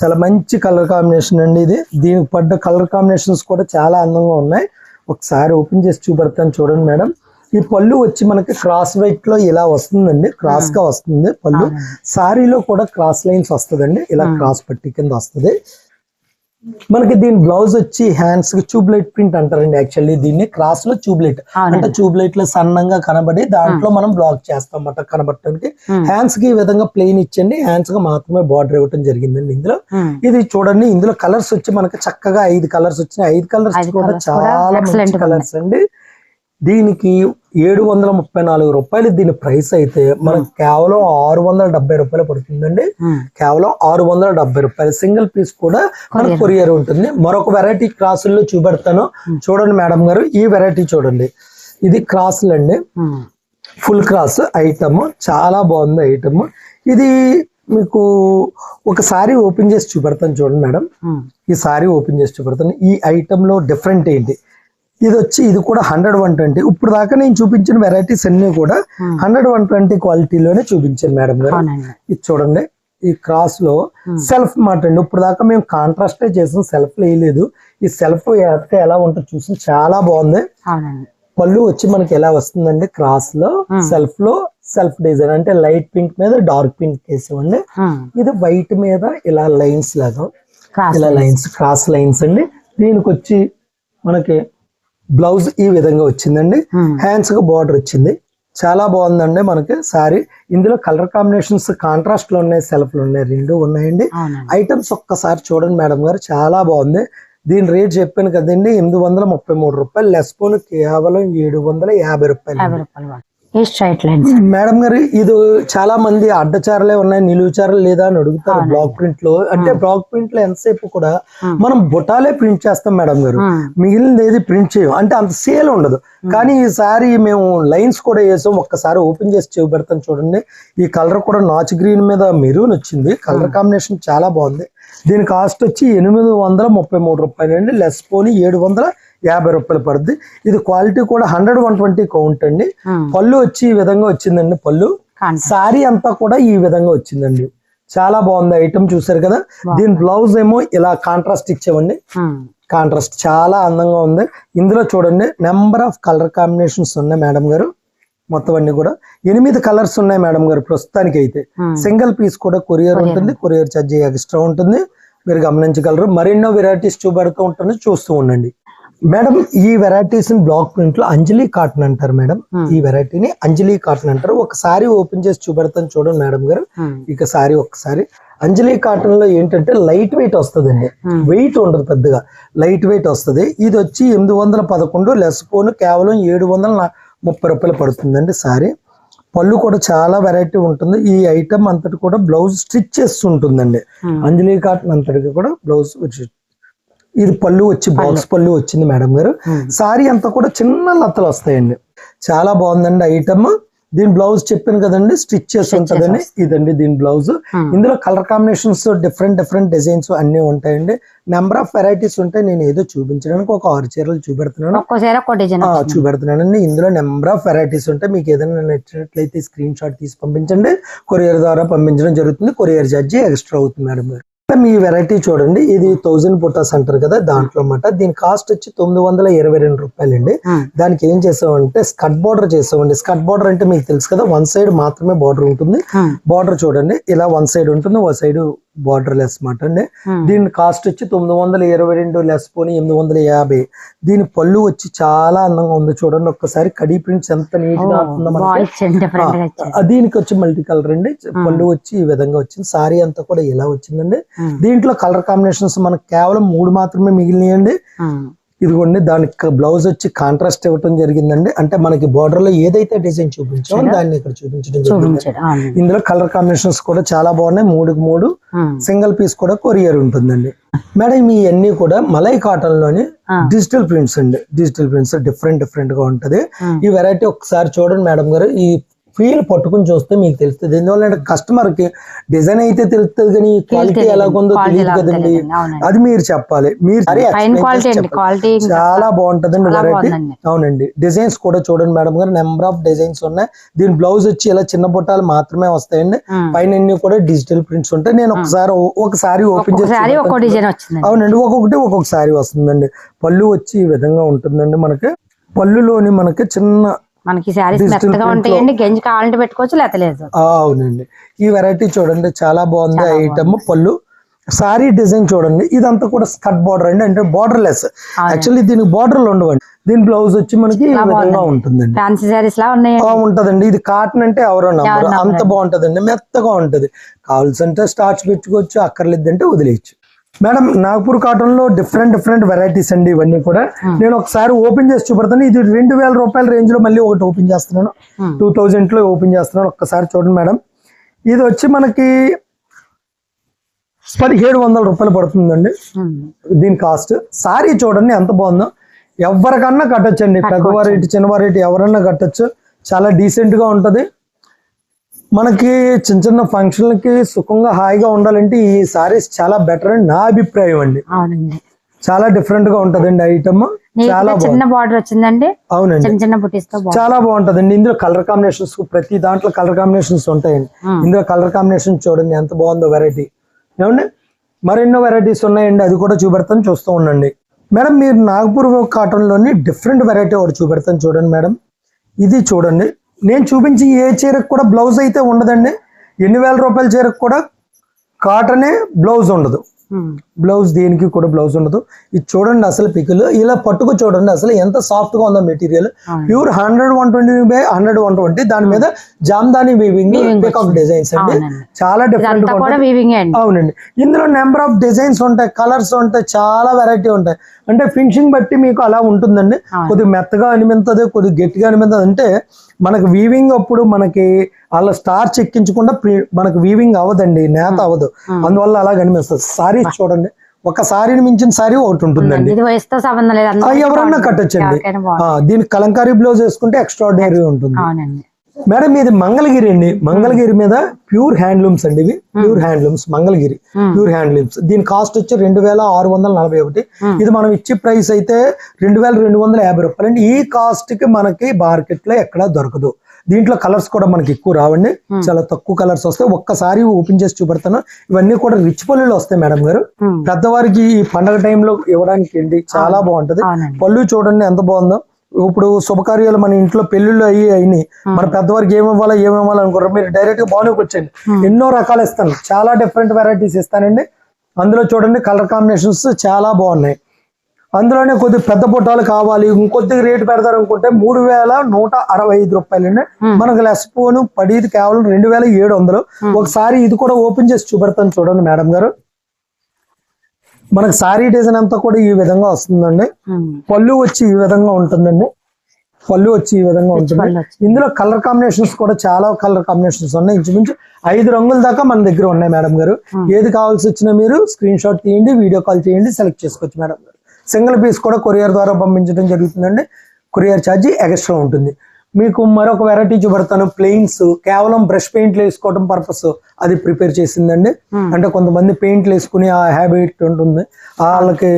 చాలా మంచి కలర్ కాంబినేషన్ అండి ఇది. దీనికి పడ్డ కలర్ కాంబినేషన్స్ కూడా చాలా అందంగా ఉన్నాయి. ఒకసారి ఓపెన్ చేసి చూపెడతాను చూడండి మేడం. ఈ పళ్ళు వచ్చి మనకి క్రాస్ వైట్లో ఇలా వస్తుందండి క్రాస్గా వస్తుంది పళ్ళు. సారీలో కూడా క్రాస్ లైన్స్ వస్తుందండి ఇలా క్రాస్ పట్టి కింద వస్తుంది. మనకి దీని బ్లౌజ్ వచ్చి హ్యాండ్స్కి ట్యూబ్లైట్ ప్రింట్ అంటారండి యాక్చువల్లీ దీన్ని క్రాస్లో ట్యూబ్లైట్. అంటే ట్యూబ్లైట్లో సన్నంగా కనబడి దాంట్లో మనం బ్లాక్ చేస్తాం అన్నమాట కనబడటానికి హ్యాండ్స్కి ఈ విధంగా ప్లెయిన్ ఇచ్చండి. హ్యాండ్స్గా మాత్రమే బార్డర్ ఇవ్వటం జరిగిందండి ఇందులో. ఇది చూడండి ఇందులో కలర్స్ వచ్చి మనకి చక్కగా ఐదు కలర్స్ వచ్చినాయి. ఐదు కలర్స్ కూడా చాలా మంచి కలర్స్ అండి. దీనికి ఏడు వందల ముప్పై నాలుగు రూపాయలు దీని ప్రైస్ అయితే మనకి కేవలం ఆరు వందల డెబ్బై రూపాయలు పడుతుందండి. కేవలం ఆరు వందల డెబ్బై రూపాయలు. సింగిల్ పీస్ కూడా మనకు కొరియర్. ఉంటుంది. మరొక వెరైటీ క్రాసుల్లో చూపెడతాను. చూడండి మేడం గారు ఈ వెరైటీ చూడండి. ఇది క్రాసులు అండి. Full cross item. చాలా బాగుంది ఐటమ్. ఇది మీకు ఒక సారీ ఓపెన్ చేసి చూపెడతాను చూడండి మేడం. ఈ సారీ ఓపెన్ చేసి చూపెడతాను. ఈ item లో డిఫరెంట్ ఏంటి? ఇది వచ్చి ఇది కూడా హండ్రెడ్ వన్ ట్వంటీ. ఇప్పుడు దాకా నేను చూపించిన వెరైటీస్ అన్ని కూడా హండ్రెడ్ వన్ ట్వంటీ క్వాలిటీలోనే చూపించాను మేడం గారు. ఇది చూడండి ఈ క్రాస్లో సెల్ఫ్ మాట అండి. ఇప్పుడు దాకా మేము కాంట్రాస్ట్ చేసాం సెల్ఫ్ వేయలేదు. ఈ సెల్ఫ్ వేస్తే ఎలా ఉంటుందో చూసి చాలా బాగుంది. పళ్ళు వచ్చి మనకి ఎలా వస్తుందండి? క్రాస్లో సెల్ఫ్లో సెల్ఫ్ డిజైన్. అంటే లైట్ పింక్ మీద డార్క్ పింక్ వేసామండి ఉమ్. ఇది వైట్ మీద ఇలా లైన్స్ లాగా. ఇలా లైన్స్. క్రాస్ లైన్స్ అండి. దీనికి వచ్చి మనకి బ్లౌజ్ ఈ విధంగా వచ్చిందండి. హ్యాండ్స్కి బార్డర్ వచ్చింది. చాలా బాగుందండి మనకి సారీ ఇందులో కలర్ కాంబినేషన్స్ కాంట్రాస్ట్లో ఉన్నాయి సెల్ఫ్లో ఉన్నాయి రెండు ఉన్నాయండి. ఐటమ్స్ ఒక్కసారి చూడండి మేడం గారు చాలా బాగుంది. దీని రేట్ చెప్పాను కదండి ఎనిమిది వందల ముప్పై మూడు రూపాయలు లెస్ పోను కేవలం ఏడు వందల యాభై రూపాయలు. ఈ స్ట్రైట్ లైన్స్? మేడం గారు ఇది చాలా మంది అడ్డచారలే ఉన్నాయి నిలువుచారలు లేదా అని అడుగుతారు బ్లాక్ ప్రింట్లో అంటే బ్లాక్ ప్రింట్లో ఎంతసేపు కూడా మనం బుటాలే ప్రింట్ చేస్తాం మేడం గారు. మిగిలినది ఏది ప్రింట్ చేయం అంటే అంత సేల్ ఉండదు. కానీ ఈసారి మేము లైన్స్ కూడా వేసాం. ఒక్కసారి ఓపెన్ చేసి చూపెడతాను చూడండి. ఈ కలర్ కూడా నాచ్ గ్రీన్ మీద మెరూన్ వచ్చింది. కలర్ కాంబినేషన్ చాలా బాగుంది. దీని కాస్ట్ వచ్చి ఎనిమిది వందల ముప్పై మూడు రూపాయలు అండి లెస్ పోని ఏడు వందల యాభై రూపాయలు పడుద్ది. ఇది క్వాలిటీ కూడా హండ్రెడ్ వన్ ట్వంటీ కౌంట్ అండి. పళ్ళు వచ్చి ఈ విధంగా వచ్చిందండి పళ్ళు. సారీ అంతా కూడా ఈ విధంగా వచ్చిందండి. చాలా బాగుంది ఐటమ్ చూసారు కదా? దీని బ్లౌజ్ ఏమో ఇలా కాంట్రాస్ట్ ఇచ్చామండి. కాంట్రాస్ట్ చాలా అందంగా ఉంది. ఇందులో చూడండి నెంబర్ ఆఫ్ కలర్ కాంబినేషన్స్ ఉన్నాయి మేడం గారు. మొత్తం అన్ని కూడా. ఎనిమిది కలర్స్ ఉన్నాయి మేడం గారు ప్రస్తుతానికి అయితే. సింగిల్ పీస్ కూడా కొరియర్ ఉంటుంది. కొరియర్ ఛార్జ్ ఎక్స్ట్రా ఉంటుంది. మీరు గమనించగలరు. మరెన్నో వెరైటీస్ చూపెడుతూ ఉంటుంది. చూస్తూ ఉండండి. మేడం ఈ వెరైటీస్ బ్లాక్ ప్రింట్లో అంజలి కాటన్ అంటారు మేడం. ఈ వెరైటీని అంజలి కాటన్ అంటారు. ఒకసారి ఓపెన్ చేసి చూపెడతాను చూడండి మేడం గారు. ఇక సారీ ఒక్కసారి. అంజలి కాటన్లో ఏంటంటే లైట్ వెయిట్ వస్తుందండి. వెయిట్ ఉండదు పెద్దగా. లైట్ వెయిట్ వస్తుంది. ఇది వచ్చి ఎనిమిది వందల పదకొండు లెస్ పోను కేవలం ఏడు వందల ముప్పై రూపాయలు పడుతుందండి సారీ. పళ్ళు కూడా చాలా వెరైటీ ఉంటుంది. ఈ ఐటమ్ అంతటి కూడా బ్లౌజ్ స్టిచ్ చేస్తూ ఉంటుందండి అంజలి కాటన్ అంతటికి కూడా బ్లౌజ్ ఇది పళ్ళు వచ్చి బాక్స్ పళ్ళు వచ్చింది మేడం గారు. సారీ అంతా కూడా చిన్న లతలు వస్తాయండి. చాలా బాగుందండి ఐటమ్. దీని బ్లౌజ్ చెప్పాను కదండి స్టిచ్ చేసి ఉంటదండి. ఇదండి దీని బ్లౌజ్. ఇందులో colour combinations different different designs అన్ని ఉంటాయండి. నెంబర్ ఆఫ్ వెరైటీస్ ఉంటాయి నేను ఏదో చూపించడానికి ఒక ఆరు చీరలు చూపెడుతున్నాను. చూపెడుతున్నానండి. ఇందులో నెంబర్ ఆఫ్ వెరైటీస్ ఉంటాయి మీకు ఏదైనా నచ్చినట్లయితే స్క్రీన్ షాట్ తీసి పంపించండి. కొరియర్ ద్వారా పంపించడం జరుగుతుంది. కొరియర్ ఛార్జీ ఎక్స్ట్రా అవుతుంది మేడం గారు. మీ వెరైటీ చూడండి. ఇది థౌజండ్ పుటాస్ అంటారు కదా దాంట్లో అన్నమాట. దీని కాస్ట్ వచ్చి తొమ్మిది వందల ఇరవై రెండు రూపాయలండి. దానికి ఏం చేసామంటే స్కట్ బార్డర్ చేసామండి. స్కట్ బార్డర్ అంటే మీకు తెలుసు కదా వన్ సైడ్ మాత్రమే బార్డర్ ఉంటుంది. బార్డర్ చూడండి. ఇలా వన్ సైడ్ ఉంటుంది ఒక సైడ్ బార్డర్ లెస్ మాట అండి దీని కాస్ట్ వచ్చి తొమ్మిది వందల ఇరవై రెండు లెస్ పోని ఎనిమిది వందల యాభై. దీని పళ్ళు వచ్చి చాలా అందంగా ఉంది చూడండి. ఒక్కసారి కడీ ప్రింట్స్ ఎంత నీట్గా ఆ, దీనికి వచ్చి మల్టీ కలర్ అండి పళ్ళు వచ్చి ఈ విధంగా వచ్చింది. సారీ అంతా కూడా ఇలా వచ్చిందండి. Hmm. దీంట్లో కలర్ కాంబినేషన్స్ మనకు కేవలం మూడు మాత్రమే మిగిలినాయండి. ఉమ్. ఇదిగోండి దానికి బ్లౌజ్ వచ్చి కాంట్రాస్ట్ ఇవ్వటం జరిగిందండి. అంటే మనకి border లో ఏదైతే డిజైన్ చూపించామో దాన్ని ఇక్కడ చూపించడం జరిగింది. ఇందులో కలర్ కాంబినేషన్స్ కూడా చాలా బాగున్నాయి. మూడుకి మూడు. సింగిల్ పీస్ కూడా కొరియర్ ఉంటుందండి. మేడం ఈ అన్ని కూడా మలై కాటన్లోని. డిజిటల్ ప్రింట్స్ అండి. డిజిటల్ ప్రింట్స్ డిఫరెంట్ డిఫరెంట్గా ఉంటది. ఈ వెరైటీ ఒకసారి చూడండి మేడం గారు. ఈ ఫీల్ పట్టుకుని చూస్తే మీకు తెలుస్తుంది. ఎందువల్ల కస్టమర్కి డిజైన్ అయితే తెలుస్తుంది కానీ క్వాలిటీ. ఎలాగుందో Quality తెలియదు ఎలా కదండి. అది మీరు చెప్పాలి. మీరు చాలా బాగుంటదండి వెరైటీ. అవునండి. డిజైన్స్ కూడా చూడండి మేడం గారు. నెంబర్ ఆఫ్ డిజైన్స్ ఉన్నాయి. దీని బ్లౌజ్ వచ్చి ఇలా చిన్న బుట్టాలు మాత్రమే వస్తాయండి. పైన అన్ని కూడా డిజిటల్ ప్రింట్స్ ఉంటాయి. నేను ఒకసారి ఒకసారి ఓపెన్ చేసి ఒక్కొక్కసారి అవునండి. ఒక్కొక్కటి ఒక్కొక్క సారీ వస్తుందండి. పళ్ళు వచ్చి ఈ విధంగా ఉంటుందండి మనకి. పళ్ళులోని మనకి చిన్న మనకి శారీస్ మెత్తగా ఉంటాయండి గంజి కావాలంటే పెట్టుకోవచ్చు లేకపోతే లేదు. ఆ, అవునండి. ఈ వెరైటీ చూడండి చాలా బాగుంది ఐటమ్ పళ్ళు. సారీ డిజైన్ చూడండి ఇదంతా కూడా స్కర్ట్ బార్డర్ అండి అంటే బార్డర్ లెస్ యాక్చువల్లీ దీనికి బార్డర్లు ఉండవండి. దీని బ్లౌజ్ వచ్చి మనకి ఉంటుందండి. ఫ్యాన్సీ శారీస్ లా ఉన్నాయి ఆ, ఉంటదండి. ఇది కాటన్ అంటే ఎవరో అంత బాగుంటదండి. మెత్తగా ఉంటది. కావాల్సింటే స్టార్చ్ పెట్టుకోవచ్చు అక్కర్లేదంటే వదిలేయచ్చు. మేడం నాగపూర్ కాటన్లో డిఫరెంట్ డిఫరెంట్ వెరైటీస్ అండి ఇవన్నీ కూడా. నేను ఒకసారి ఓపెన్ చేసి చూపెడతాను. ఇది రెండు వేల రూపాయల రేంజ్లో మళ్ళీ ఒకటి ఓపెన్ చేస్తున్నాను. టూ థౌజండ్లో ఓపెన్ చేస్తున్నాను. ఒక్కసారి చూడండి మేడం. ఇది వచ్చి మనకి పదిహేడు వందల రూపాయలు పడుతుందండి. దీని కాస్ట్. సారీ చూడండి ఎంత బాగుందో. ఎవరికన్నా కట్టచ్చండి. పెద్దవారి ఇటు చిన్నవారి ఎవరన్నా కట్టచ్చు. చాలా డీసెంట్గా ఉంటది. మనకి చిన్న చిన్న ఫంక్షన్లకి సుఖంగా హాయిగా ఉండాలంటే ఈ సారీస్ చాలా బెటర్ అని నా అభిప్రాయం అండి. అవునండి. చాలా డిఫరెంట్గా ఉంటదండి ఐటమ్ చాలా చిన్న బార్డర్ వచ్చిందండి. అవునండి. చిన్న చిన్న బుటీస్తో బాగుంది చాలా బాగుంటదండి. ఇందులో కలర్ కాంబినేషన్స్ ప్రతి దాంట్లో కలర్ కాంబినేషన్స్ ఉంటాయండి. ఇందులో కలర్ కాంబినేషన్ చూడండి ఎంత బాగుందో వెరైటీ ఏమండి? మరెన్నో వెరైటీస్ ఉన్నాయండి. అది కూడా చూపెడతాను చూస్తూ ఉండండి. మేడం మీరు నాగపూర్ కాటన్లోని డిఫరెంట్ వెరైటీ ఒకటి చూపెడతాను చూడండి మేడం. ఇది చూడండి. నేను చూపించి ఏ చీరకు కూడా బ్లౌజ్ అయితే ఉండదండి. ఎన్ని వేల రూపాయల చీరకు కూడా కాటనే బ్లౌజ్ ఉండదు. బ్లౌజ్ దేనికి కూడా బ్లౌజ్ ఉండదు. ఇది చూడండి అసలు పిక్కులు ఇలా పట్టుకు చూడండి అసలు ఎంత సాఫ్ట్గా ఉందో material. Pure hundred one twenty by hundred one twenty దాని మీద జామ్దాని వీవింగ్ పికాక్ డిజైన్స్ అండి. చాలా డిఫరెంట్ అవునండి. ఇందులో నెంబర్ ఆఫ్ డిజైన్స్ ఉంటాయి కలర్స్ ఉంటాయి చాలా వెరైటీ ఉంటాయి. అంటే ఫినిషింగ్ బట్టి మీకు అలా ఉంటుందండి. కొద్దిగా మెత్తగా అనిపించదు కొద్దిగా గట్టిగా అనిపించదు. అంటే మనకి వీవింగ్ అప్పుడు మనకి అలా స్టార్చ్ ఎక్కించకుండా ప్రి- మనకి వీవింగ్ అవ్వదండి నేత అవ్వదు. అందువల్ల అలా కనిపిస్తుంది. సారీస్ చూడండి. ఒక సారీని మించిన సారీ ఒకటి ఉంటుందండి. ఎవరన్నా. కట్టొచ్చండి. దీనికి కలంకారీ బ్లౌజ్ వేసుకుంటే ఎక్స్ట్రాడినరీ ఉంటుంది. మేడం ఇది మంగళగిరి అండి. మంగళగిరి మీద ప్యూర్ హ్యాండ్లూమ్స్ అండి ఇవి. Pure handlooms Mangalagiri. Pure handlooms. దీని కాస్ట్ వచ్చి రెండు వేల ఆరు వందల నలభై ఒకటి. ఇది మనం ఇచ్చే ప్రైస్ అయితే రెండు వేల రెండు వందల యాభై రూపాయలు. అండి ఈ కాస్ట్కి మనకి మార్కెట్లో ఎక్కడా దొరకదు. దీంట్లో కలర్స్ కూడా మనకి ఎక్కువ రావండి. చాలా తక్కువ కలర్స్ వస్తాయి. ఒక్కసారి ఓపెన్ చేసి చూపెడతాను. ఇవన్నీ కూడా రిచ్ పల్లెలు వస్తాయి మేడం గారు. ఉమ్. పెద్దవారికి ఈ పండగ టైంలో ఇవ్వడానికి అండి చాలా బాగుంటది. పళ్ళు చూడండి ఎంత బాగుందో. ఇప్పుడు శుభకార్యాలు మన ఇంట్లో పెళ్ళిళ్ళు అయ్యి అయినాయి. మన పెద్దవారికి ఏమి ఇవ్వాలో ఏమి ఇవ్వాలో మీరు డైరెక్ట్గా బాగునే వచ్చండి ఎన్నో రకాలు ఇస్తాను. చాలా డిఫరెంట్ వెరైటీస్ ఇస్తానండి. అందులో చూడండి కలర్ కాంబినేషన్స్ చాలా బాగున్నాయి. అందులోనే కొద్ది పెద్ద పుట్టాలు కావాలి. ఇంకొద్దిగా రేటు పెడతారు అనుకుంటే మూడు వేల నూట అరవై ఐదు రూపాయలండి మనకు లెస్ పోను పడేది కేవలం రెండు వేల ఏడు వందలు. ఒకసారి ఇది కూడా ఓపెన్ చేసి చూపెడతాను చూడండి మేడం గారు. మనకు సారీ డిజైన్ అంతా కూడా ఈ విధంగా వస్తుందండి. పళ్ళు వచ్చి ఈ విధంగా ఉంటుందండి. పళ్ళు వచ్చి ఈ విధంగా ఉంటుంది. ఇందులో కలర్ కాంబినేషన్స్ కూడా చాలా కలర్ కాంబినేషన్స్ ఉన్నాయి. ఇంచుమించు ఐదు రంగుల దాకా మన దగ్గర ఉన్నాయి మేడం గారు. ఏది కావాల్సి వచ్చినా మీరు స్క్రీన్ షాట్ తీయండి వీడియో కాల్ చేయండి సెలెక్ట్ చేసుకోవచ్చు మేడం గారు. సింగిల్ పీస్ కూడా కొరియర్ ద్వారా పంపించడం జరుగుతుందండి. కొరియర్ ఛార్జీ ఎక్స్ట్రా ఉంటుంది. మీకు మరొక వెరైటీ చూపెడతాను. ప్లెయిన్స్ కేవలం బ్రష్ పెయింట్లు వేసుకోవడం పర్పస్ అది ప్రిపేర్ చేసిందండి. అంటే కొంతమంది పెయింట్లు వేసుకుని ఆ హ్యాబిట్ ఉంటుంది. వాళ్ళకి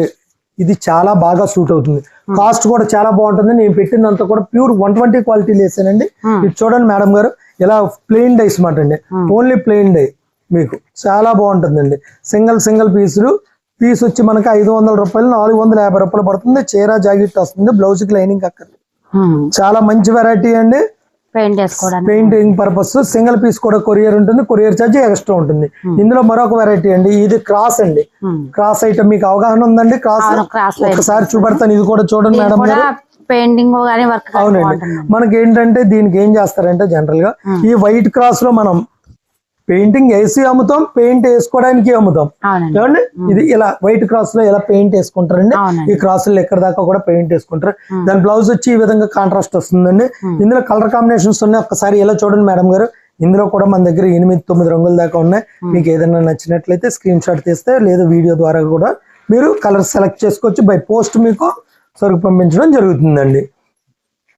ఇది చాలా బాగా సూట్ అవుతుంది. కాస్ట్ కూడా చాలా బాగుంటుంది. నేను పెట్టినంత కూడా ప్యూర్ వన్ ట్వంటీ క్వాలిటీ వేసానండి ఇది చూడండి మేడం గారు. ఇలా ప్లెయిన్ డైస్ మాట అండి. ఓన్లీ ప్లెయిన్ డై మీకు. చాలా బాగుంటుందండి. సింగిల్ సింగిల్ పీసులు పీస్ వచ్చి మనకి ఐదు వందల రూపాయలు నాలుగు వందల యాభై రూపాయలు పడుతుంది. చీర జాకెట్ వస్తుంది. బ్లౌజ్కి లైనింగ్ అక్కర్లేదు. చాలా మంచి వెరైటీ అండి. పెయింటింగ్ పర్పస్ సింగిల్ పీస్ కూడా కొరియర్ ఉంటుంది. కొరియర్ ఛార్జ్ ఎక్స్ట్రా ఉంటుంది. ఇందులో మరొక వెరైటీ అండి. ఇది క్రాస్ అండి. క్రాస్ ఐటమ్ మీకు అవగాహన ఉందండి. క్రాస్. ఒకసారి చూపెడతాను. ఇది కూడా చూడండి మేడం గారు. పెయింటింగ్ అవునండి. మనకి ఏంటంటే దీనికి ఏం చేస్తారంటే జనరల్గా ఈ వైట్ క్రాస్లో మనం పెయింటింగ్ వేసి అమ్ముతాం పెయింట్ వేసుకోవడానికి అమ్ముతాం. చూడండి ఇది ఇలా వైట్ క్రాస్లో ఇలా పెయింట్ వేసుకుంటారండి. ఈ క్రాస్ ఎక్కడ దాకా కూడా పెయింట్ వేసుకుంటారు. దాని బ్లౌజ్ వచ్చి ఈ విధంగా కాంట్రాస్ట్ వస్తుందండి. ఇందులో కలర్ కాంబినేషన్స్ ఉన్నాయి. ఒక్కసారి ఇలా చూడండి మేడం గారు. ఇందులో కూడా మన దగ్గర ఎనిమిది తొమ్మిది రంగుల దాకా ఉన్నాయి. మీకు ఏదైనా నచ్చినట్లయితే స్క్రీన్ షాట్ తీస్తే లేదా వీడియో ద్వారా కూడా మీరు కలర్ సెలెక్ట్ చేసుకోవచ్చు. బై పోస్ట్ మీకు సరుకు పంపించడం జరుగుతుందండి.